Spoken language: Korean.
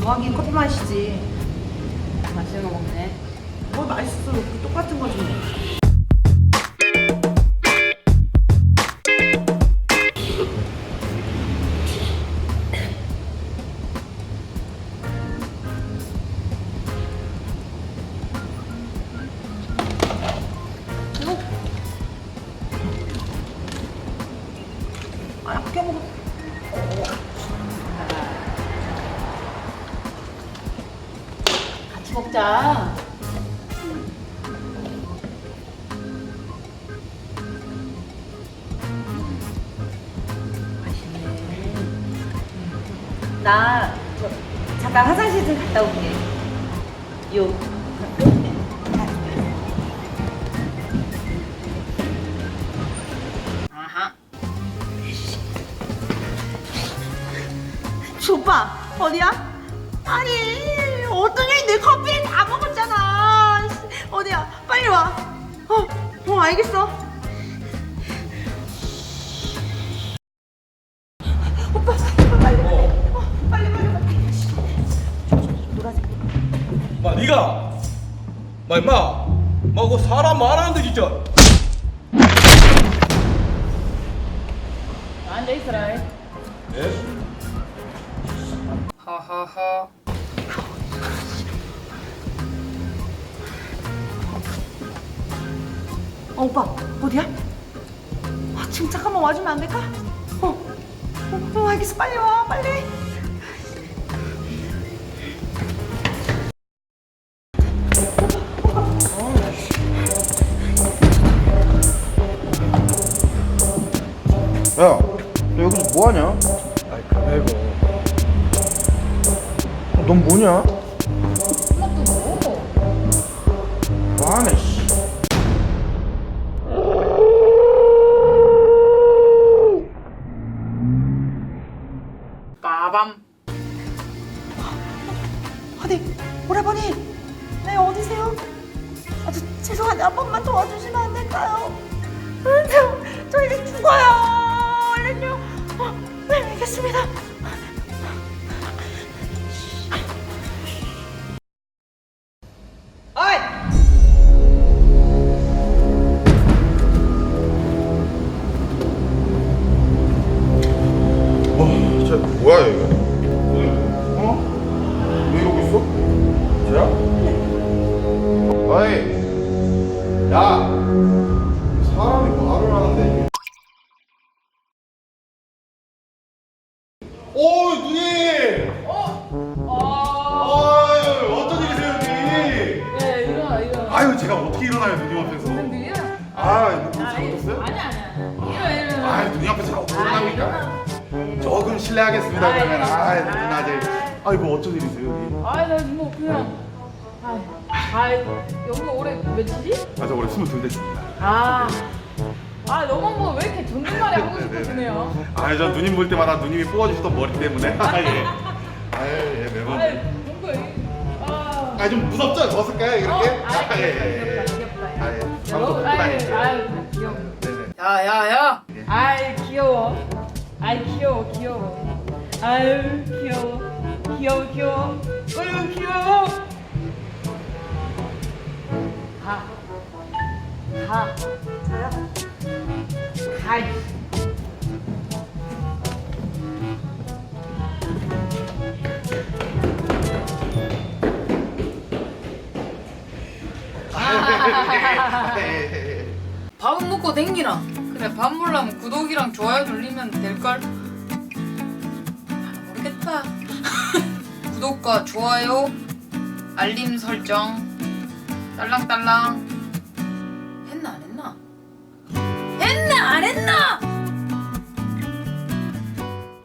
뭐하긴 커피 마시지. 맛있는 거 먹네. 뭘 맛있어. 그 똑같은 거지 뭐. 아, 아껴 먹어. 같이 먹자. 나 저, 잠깐 화장실 좀 갔다 올게. 요. 아하. 오빠 어디야? 아니 어 알겠어. 오빠 빨리 빨리. 어, 빨리 빨리 빨리. 노란색. 마 니가 마 임마 마그 사람 말하는데 진짜 앉아 있어라. 예? 하하하. 어, 오빠 어디야? 아, 지금 잠깐만 와주면 안 될까? 어, 어, 어 알겠어 빨리 와 빨리. 야, 너 여기서 뭐 하냐? 아이 그래고 넌 뭐냐? 빠밤. 어디 오라버니 네 어디세요? 아, 저, 죄송한데 한 번만 도와주시면 안 될까요? 음, 저, 저 이제 죽어요 얼른요 어, 네 알겠습니다 뭐야, 이거? 어? 왜 이러고 있어? 쟤야? 어이, 야! 사람이 말을 하는데, 이게. 오, 누님! 어. 아유, 어쩐 일이세요, 여기? 예, 일어나, 일어나. 아유, 제가 어떻게 일어나요, 누님 앞에서? 무슨 일이야? 아, 뭐 아, 잘못했어요? 아니, 아니, 아니. 일어나, 일어나. 아, 누님 앞에서 제가 어떻게 아, 일어납니까? 실례하겠습니다, 아, 그러면. 아, 아, 누나 아직. 아이, 뭐 어쩐 일이세요, 여기? 아이, 나뭐 그냥. 아이, 아이, 여기 올해 며칠이? 아, 저 올해 22 됐습니다. 아. 아, 너무 뭐왜 이렇게 존댓말이 하고 싶어지네요. 아, 전 누님 볼 때마다 누님이 뽑아주시던 머리 때문에. 아, 예. 아, 예, 예, 매번. 아이, 뭔가 이. 아. 아, 좀 무섭죠? 벗을까요, 이렇게? 어? 아이, 아, 예, 예, 예. 귀엽다, 귀엽다. 아, 예. 야, 방송 너, 듣고 아이, 다니세요. 아이, 귀여워. 네네. 야, 야, 야. 예. 아이, 귀여워. 귀여워, 귀여워. 아유, 귀여워. 귀여워, 귀여워. 어유, 귀여워. 가. 가. 저요? 가이. 예. 밥은 먹고 댕기나? 그래 밥 먹으려면 구독이랑 좋아요 눌리면 될걸? 아, 모르겠다 구독과 좋아요 알림 설정 딸랑딸랑 했나 안 했나? 했나 안 했나?